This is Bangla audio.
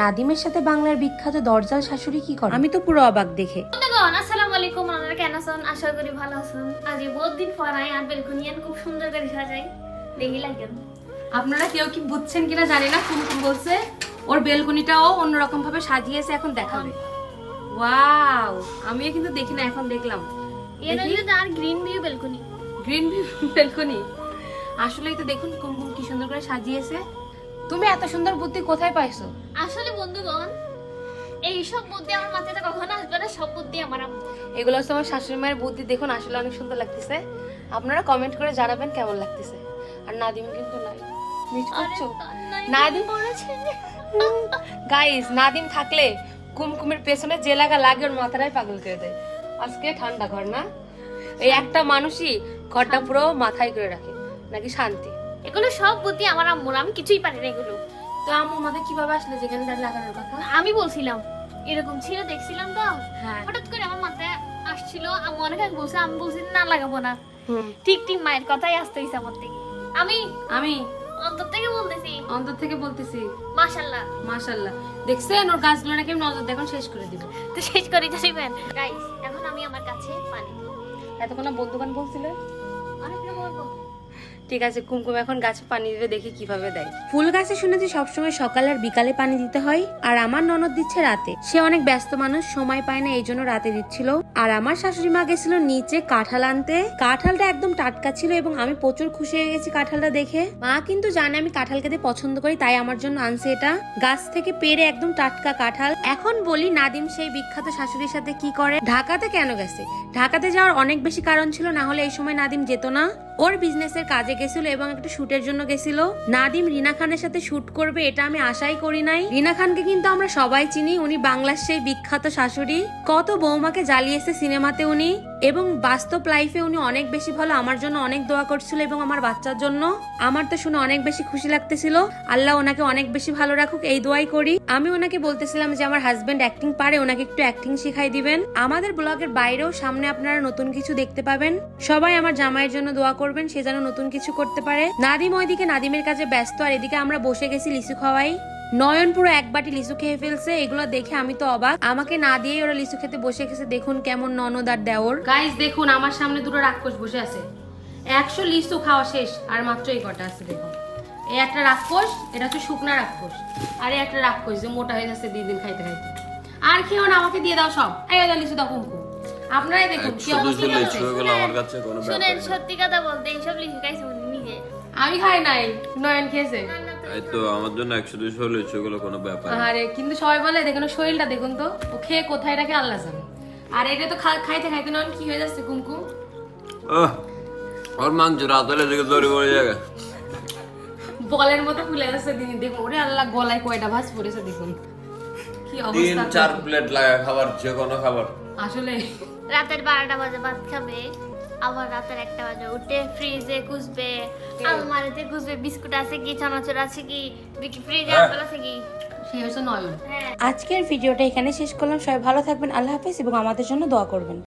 নাদিমের সাথে বাংলার বিখ্যাত দরজাল শাশুড়ি কি করে? আমি তো পুরো অবাক দেখে। আসসালামু আলাইকুম আপনারা কেন আছেন? আশা করি ভালো আছেন। আজ বহুত দিন পর আই আর বেলকুনিয়ান খুব সুন্দর করে সাজাই। দেখি লাগেন। আপনারা কেউ কি বুঝছেন কিনা জানি না কুমকুম বলছে। ওর বেলকনিটাও অন্যরকম ভাবে সাজিয়েছে এখন দেখাবে। ওয়াও আমিও কিন্তু দেখি না এখন দেখলাম। এর তার green view balcony. Green balcony? আসলেই তো দেখুন কুমকুম কি সুন্দর করে সাজিয়েছে। তুমি এত সুন্দর বুদ্ধি কোথায় পাইছো? আসলে বন্ধুগণ এই সব বুদ্ধি আমার মাথায় কখনো আসবে না সব বুদ্ধি আমার আম্মু। এগুলো হচ্ছে আমার শাশুড়ি মায়ের বুদ্ধি দেখুন আসলে অনেক সুন্দর লাগতেছে। আপনারা কমেন্ট করে জানাবেন কেমন লাগতেছে। আর নাদিম কিন্তু নাই। মিস করছ? নাদিম গাইস নাদিম থাকলে কুমকুমের পেছনে যে লাগা লাগে ওর মাথাটাই পাগল করে দেয়। আজকে ঠান্ডা ঘর না? এই একটা মানুষই ঘরটা পুরো মাথায় করে রাখে নাকি শান্তি? এগুলো সব বুদ্ধি আমার আম্মুর। আমি কিছুই পারি না এগুলো। তো আম্মু মাথায় কীভাবে আসলে যেখানে তার লাগানোর কথা? আমি বলছিলাম এরকম ছিল দেখছিলাম তো। হ্যাঁ। হঠাৎ করে আমার মাথায় আসছিল আম্মু অনেক আগে বলছে আমি বলছি না লাগাবো না। ঠিক ঠিক মায়ের কথাই আসতে হয়েছে আমার থেকে। আমি আমি? অন্তর থেকে বলতেছি। অন্তর থেকে বলতেছি? মাশাল্লাহ মাশাল্লাহ দেখছেন ওর গাছগুলো নাকি নজর দেখুন শেষ করে দিব। তো শেষ করে তো শিবেন গাইস এখন আমি আমার কাছে পানি। এতক্ষণ বন্ধুগান বলছিলেন অনেক বলব ঠিক আছে, কুমকুম এখন গাছে পানি দিতে দেখি কীভাবে দেয়। ফুল গাছে শুনেছি সবসময় সকাল আর বিকালে পানি দিতে হয়, আর আমার ননদ দিচ্ছে রাতে। সে অনেক ব্যস্ত মানুষ, সময় পায় না এই জন্য রাতে দিচ্ছিল। আর আমার শাশুড়ি মা গেছিল নিচে কাঁঠাল আনতে। কাঁঠালটা একদম টাটকা ছিল এবং আমি প্রচুর খুশি হয়ে গেছি কাঁঠালটা দেখে। মা কিন্তু জানে আমি কাঁঠাল খেতে পছন্দ করি, তাই আমার জন্য আনছে এটা। গাছ থেকে পেরে একদম টাটকা কাঁঠাল। এখন বলি, নাদিম সেই বিখ্যাত শাশুড়ির সাথে কি করে? ঢাকাতে কেন গেছে? ঢাকাতে যাওয়ার অনেক বেশি কারণ ছিল, না হলে এই সময় নাদিম যেত না। ওর বিজনেসের কাজে গেছিল এবং একটা শুটের জন্য গেছিল। নাদিম রিনা খানের সাথে শুট করবে, এটা আমি আশাই করি নাই। রিনা খানকে কিন্তু আমরা সবাই চিনি, উনি বাংলার সেই বিখ্যাত শাশুড়ি। কত বৌমাকে জ্বালিয়েছে সিনেমাতে উনি। এবং বাস্তব লাইফে উনি অনেক বেশি ভালো, আমার জন্য অনেক দোয়া করছিল এবং আমার বাচ্চার জন্য। আমার তো শুনে অনেক বেশি খুশি লাগতেছিল। আল্লাহ ওনাকে অনেক বেশি ভালো রাখুক, এই দোয়াই করি। আমি ওনাকে বলতেছিলাম যে, আমার হাজবেন্ড অ্যাক্টিং পারে, ওনাকে একটু অ্যাক্টিং শিখাই দিবেন। আমাদের ব্লগের বাইরেও সামনে আপনারা নতুন কিছু দেখতে পাবেন। সবাই আমার জামাইয়ের জন্য দোয়া করবেন, সে যেন নতুন কিছু করতে পারে। নাদিম ওইদিকে নাদিমের কাছে ব্যস্ত, আর এদিকে আমরা বসে গেছি লিচু খাওয়াই। নয়ন পুরো এক বাটি লিচু খেয়ে ফেলছে এগুলো দেখে আমি তো অবাক। আমাকে না দিয়েই ওরা লিচু খেতে বসে গেছে দেখুন কেমন ননদ আর দেওর। গাইস দেখুন আমার সামনে দুটো রাক্ষস বসে আছে। একশো লিচু খাওয়া শেষ আর মাত্র এই কটা আছে দেখুন। এই একটা রাক্ষস এটা হচ্ছে শুকনা রাক্ষস আর এই একটা রাক্ষস যে মোটা হয়ে যাচ্ছে দিন দিন খাইতে খাইতে। আর খেও না আমাকে দিয়ে দাও সব। এই দাও লিচু দাও কুমকু। আপনারাই দেখুন কি অবস্থা। লিচু শুনেন সত্যি কথা বলতে এইসব গাইছে উনি নিজে। আমি খাই নাই নয়ন খেয়েছে। তো- আমার জন্য একশো দুশো লিচু এগুলো কোনো ব্যাপার না। আরে কিন্তু সবাই বলে দেখুন ওর শরীরটা দেখুন তো ও খেয়ে কোথায় রাখে আল্লাহ জানে। আর এটা তো খা- খাইতে খাইতে নয়ন কি হয়ে যাচ্ছে কুমকুম আহ, ওর মাংস রাতালে থেকে দড়ি পড়ে যাবে। বলের মতো ফুলে যাচ্ছে দিন। দেখুন ওরে আল্লাহ গলায় কয়টা ভাঁজ পড়েছে দেখুন। কি তিন অবস্থা চার প্লেট লাগা খাবার যে কোনো খাবার। আসলে রাতের বারোটা বাজে ভাত খাবে আবার রাতের একটা বাজে উঠে ফ্রিজে খুঁজবে আলমারিতে খুঁজবে বিস্কুট আছে কি চানাচুর আছে কি ফ্রিজে আপেল আছে কি? সে হচ্ছে নয়ন। হ্যাঁ। আজকের ভিডিওটা এখানে শেষ করলাম সবাই ভালো থাকবেন আল্লাহ হাফিজ এবং আমাদের জন্য দোয়া করবেন।